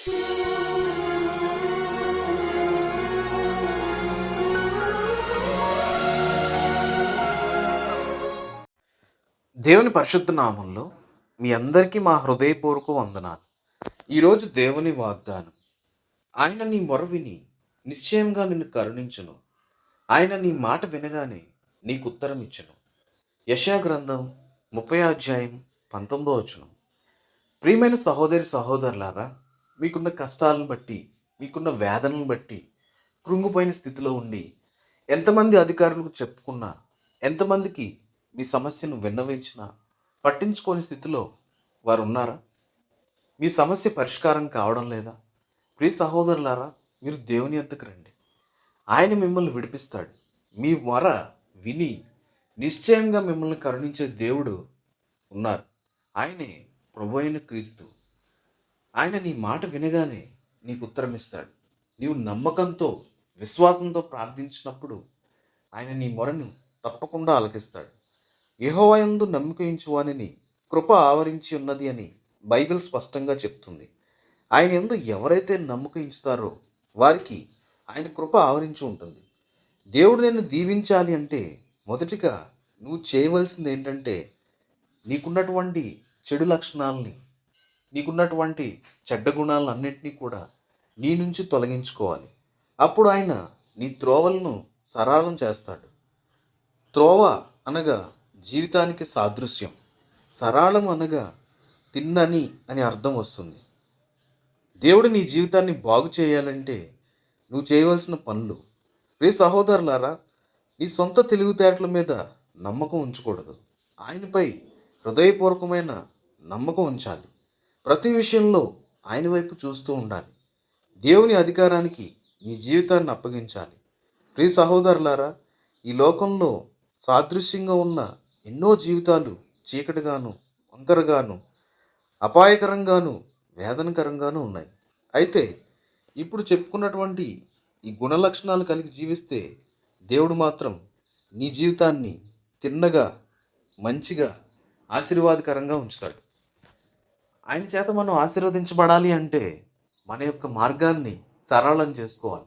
దేవుని పరిశుద్ధ నామంలో మీ అందరికీ మా హృదయపూర్వక వందనాలు. ఈరోజు దేవుని వాగ్దానం. ఆయన నీ మొర విని నిశ్చయంగా నిన్ను కరుణించును. ఆయన నీ మాట వినగానే నీకు ఉత్తరం ఇచ్చును యశా గ్రంథం ముప్పై అధ్యాయం పంతొమ్మిదో వచనం. ప్రియమైన సహోదరి సహోదరులారా మీకున్న కష్టాలను బట్టి మీకున్న వేదనను బట్టి కృంగిపోయిన స్థితిలో ఉండి ఎంతమంది అధికారులకు చెప్పుకున్నా ఎంతమందికి మీ సమస్యను విన్నవించినా పట్టించుకోని స్థితిలో వారు ఉన్నారా మీ సమస్య పరిష్కారం కావడం లేదా? ప్రియ సహోదరులారా మీరు దేవుని ఎద్దకు రండి. ఆయన మిమ్మల్ని విడిపిస్తాడు. మీ మొర విని నిశ్చయంగా మిమ్మల్ని కరుణించే దేవుడు ఉన్నారు. ఆయనే ప్రభు అయిన క్రీస్తు. ఆయన నీ మాట వినగానే నీకు ఉత్తరం ఇస్తాడు నీవు నమ్మకంతో విశ్వాసంతో ప్రార్థించినప్పుడు ఆయన నీ మొరను తప్పకుండా ఆలకిస్తాడు. యహోవయందు నమ్మకించువానిని కృప ఆవరించి ఉన్నది అని బైబిల్ స్పష్టంగా చెప్తుంది. ఆయన ఎందు ఎవరైతే నమ్మకించుతారో వారికి ఆయన కృప ఆవరించి ఉంటుంది. దేవుడు నేను దీవించాలి అంటే మొదటిగా నువ్వు చేయవలసింది ఏంటంటే నీకున్నటువంటి చెడు లక్షణాలని నీకున్నటువంటి చెడ్డ గుణాలన్నింటినీ కూడా నీ నుంచి తొలగించుకోవాలి. అప్పుడు ఆయన నీ త్రోవలను సరళం చేస్తాడు. త్రోవ అనగా జీవితానికి సాదృశ్యం. సరళం అనగా తిన్నని అని అర్థం వస్తుంది. దేవుడు నీ జీవితాన్ని బాగు చేయాలంటే నువ్వు చేయవలసిన పనులు. రే సహోదరులారా నీ సొంత తెలివితేటల మీద నమ్మకం ఉంచకూడదు. ఆయనపై హృదయపూర్వకమైన నమ్మకం ఉంచాలి. ప్రతి విషయంలో ఆయన వైపు చూస్తూ ఉండాలి. దేవుని అధికారానికి నీ జీవితాన్ని అప్పగించాలి. ప్రియ సహోదరులారా ఈ లోకంలో సాదృశ్యంగా ఉన్న ఎన్నో జీవితాలు చీకటిగాను వంకరగాను అపాయకరంగాను వేదనకరంగాను ఉన్నాయి. అయితే ఇప్పుడు చెప్పుకున్నటువంటి ఈ గుణ లక్షణాలు కలిగి జీవిస్తే దేవుడు మాత్రం నీ జీవితాన్ని తిన్నగా మంచిగా ఆశీర్వాదకరంగా ఉంచుతాడు. ఆయన చేత మనం ఆశీర్వదించబడాలి అంటే మన యొక్క మార్గాన్ని సరళం చేసుకోవాలి.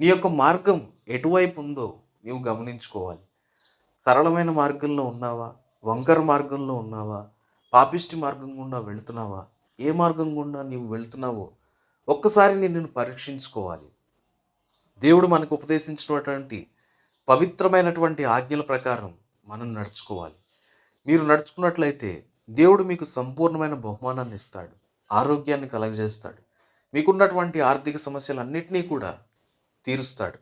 నీ యొక్క మార్గం ఎటువైపు ఉందో నీవు గమనించుకోవాలి. సరళమైన మార్గంలో ఉన్నావా? వంకర మార్గంలో ఉన్నావా? పాపిష్టి మార్గం గుండా వెళుతున్నావా? ఏ మార్గం గుండా నీవు వెళుతున్నావో ఒక్కసారి నిన్ను పరీక్షించుకోవాలి. దేవుడు మనకు ఉపదేశించినటువంటి పవిత్రమైనటువంటి ఆజ్ఞల ప్రకారం మనం నడుచుకోవాలి. మీరు నడుచుకున్నట్లయితే దేవుడు మీకు సంపూర్ణమైన బహుమానాన్ని ఇస్తాడు ఆరోగ్యాన్ని కలగజేస్తాడు మీకున్నటువంటి ఆర్థిక సమస్యలన్నింటినీ కూడా తీరుస్తాడు.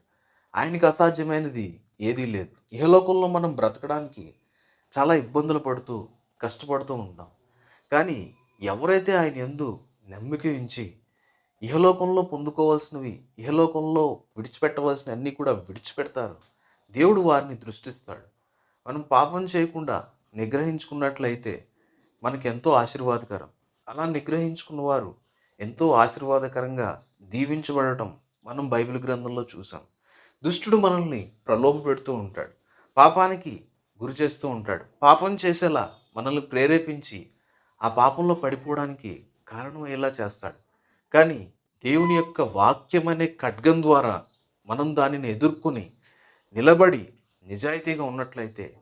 ఆయనకి అసాధ్యమైనది ఏదీ లేదు. ఇహలోకంలో మనం బ్రతకడానికి చాలా ఇబ్బందులు పడుతూ కష్టపడుతూ ఉంటాం. కానీ ఎవరైతే ఆయన ఎందు నమ్మిక ఉంచి ఇహలోకంలో పొందుకోవాల్సినవి ఇహలోకంలో విడిచిపెట్టవలసినవి అన్నీ కూడా విడిచిపెడతారు దేవుడు వారిని దృష్టిస్తాడు. మనం పాపం చేయకుండా నిగ్రహించుకున్నట్లయితే మనకి ఎంతో ఆశీర్వాదకరం. అలా నిగ్రహించుకున్న వారు ఎంతో ఆశీర్వాదకరంగా దీవించబడటం మనం బైబిల్ గ్రంథంలో చూసాం. దుష్టుడు మనల్ని ప్రలోభ పెడుతూ ఉంటాడు. పాపానికి గురి చేస్తూ ఉంటాడు. పాపం చేసేలా మనల్ని ప్రేరేపించి ఆ పాపంలో పడిపోవడానికి కారణం ఎలా చేస్తాడు. కానీ దేవుని యొక్క వాక్యం అనే ఖడ్గం ద్వారా మనం దానిని ఎదుర్కొని నిలబడి నిజాయితీగా ఉన్నట్లయితే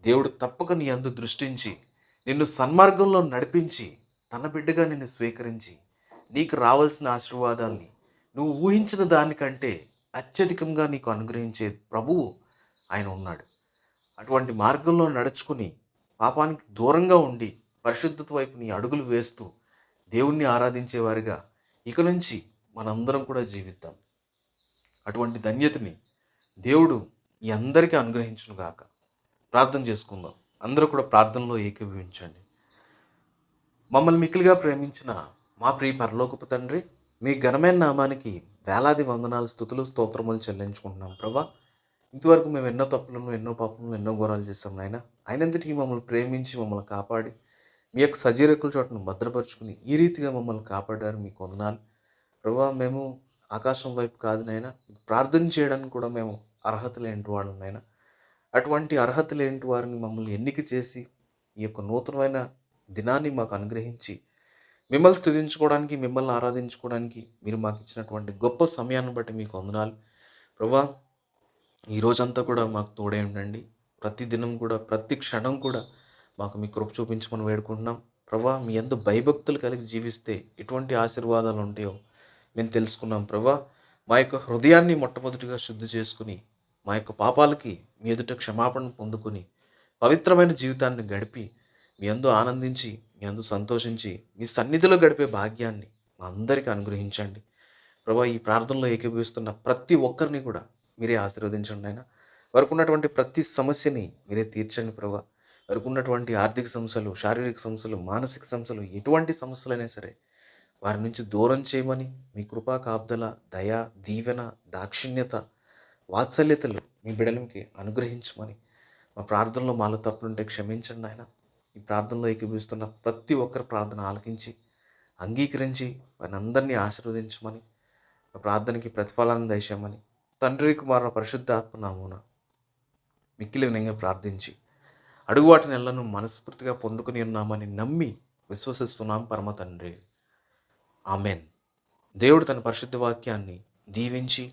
దేవుడు తప్పక నీ అందు దృష్టించి నిన్ను సన్మార్గంలో నడిపించి తన బిడ్డగా నిన్ను స్వీకరించి నీకు రావాల్సిన ఆశీర్వాదాల్ని నువ్వు ఊహించిన దానికంటే అత్యధికంగా నీకు అనుగ్రహించే ప్రభువు ఆయన ఉన్నాడు. అటువంటి మార్గంలో నడుచుకుని పాపానికి దూరంగా ఉండి పరిశుద్ధత వైపు నీ అడుగులు వేస్తూ దేవుణ్ణి ఆరాధించేవారిగా ఇక నుంచి మనందరం కూడా జీవిద్దాం. అటువంటి ధన్యతని దేవుడు ఈ అందరికీ అనుగ్రహించునుగాక. ప్రార్థన చేసుకుందాం. అందరూ కూడా ప్రార్థనలో ఏకీభవించండి. మమ్మల్ని మిక్కిలిగా ప్రేమించిన మా ప్రియ పరలోకపు తండ్రి మీ ఘనమైన నామానికి వేలాది వందనాలు స్థుతులు స్తోత్రములు చెల్లించుకుంటున్నాం ప్రభా. ఇంతవరకు మేము ఎన్నో తప్పులను ఎన్నో పాపలను ఎన్నో ఘోరాలు చేస్తాం నాయన. అయినంతటికీ మమ్మల్ని ప్రేమించి మమ్మల్ని కాపాడి మీ యొక్క సజీరకుల చోటను భద్రపరుచుకుని ఈ రీతిగా మమ్మల్ని కాపాడారు మీకు వందనాలు ప్రభా మేము ఆకాశం వైపు కాదు నాయన. ప్రార్థన చేయడానికి కూడా మేము అర్హత లేని వాళ్ళం నాయన. అటువంటి అర్హత లేని వారిని మమ్మల్ని ఎన్నిక చేసి ఈ యొక్క నూతనమైన దినాన్ని మాకు అనుగ్రహించి మిమ్మల్ని స్థుతించుకోవడానికి మిమ్మల్ని ఆరాధించుకోవడానికి మీరు మాకు ఇచ్చినటువంటి గొప్ప సమయాన్ని బట్టి మీకు వందనాలు. ప్రభా ఈ రోజంతా కూడా మాకు తోడే ఉండండి. ప్రతి దినం కూడా ప్రతి క్షణం కూడా మాకు మీ కృప చూపించమని వేడుకుంటున్నాం. ప్రభా మీ ఎందు భయభక్తులు కలిగి జీవిస్తే ఎటువంటి ఆశీర్వాదాలు ఉంటాయో మేము తెలుసుకున్నాం. ప్రభా మా యొక్క హృదయాన్ని మొట్టమొదటిగా శుద్ధి చేసుకుని మా యొక్క పాపాలకి మీ ఎదుట క్షమాపణ పొందుకుని పవిత్రమైన జీవితాన్ని గడిపి మీ అందు ఆనందించి మీ అందు సంతోషించి మీ సన్నిధిలో గడిపే భాగ్యాన్ని మా అందరికీ అనుగ్రహించండి. ప్రభా ఈ ప్రార్థనలో ఏకీభవిస్తున్న ప్రతి ఒక్కరిని కూడా మీరే ఆశీర్వదించండి ఆయన వారికి ఉన్నటువంటి ప్రతి సమస్యని మీరే తీర్చండి ప్రభా. వారికి ఉన్నటువంటి ఆర్థిక సమస్యలు శారీరక సమస్యలు మానసిక సమస్యలు ఎటువంటి సమస్యలైనా సరే వారి నుంచి దూరం చేయమని మీ కృపా కాపుదల దయ దీవెన దాక్షిణ్యత వాత్సల్యతలు మీ బిడలకి అనుగ్రహించమని మా ప్రార్థనలో మాలో తప్పులుంటే క్షమించండి ఆయన ఈ ప్రార్థనలో ఏకీభవిస్తున్న ప్రతి ఒక్కరి ప్రార్థన ఆలకించి అంగీకరించి వారిని అందరినీ ఆశీర్వదించమని మా ప్రార్థనకి ప్రతిఫలాన్ని దయచేయమని తండ్రి కుమార పరిశుద్ధాత్మ నామూన మిక్కిలి వినంగా ప్రార్థించి అడుగు వాటి నెలను మనస్ఫూర్తిగా పొందుకుని ఉన్నామని నమ్మి విశ్వసిస్తున్నాం పరమ తండ్రి. ఆమెన్. దేవుడు తన పరిశుద్ధ వాక్యాన్ని దీవించి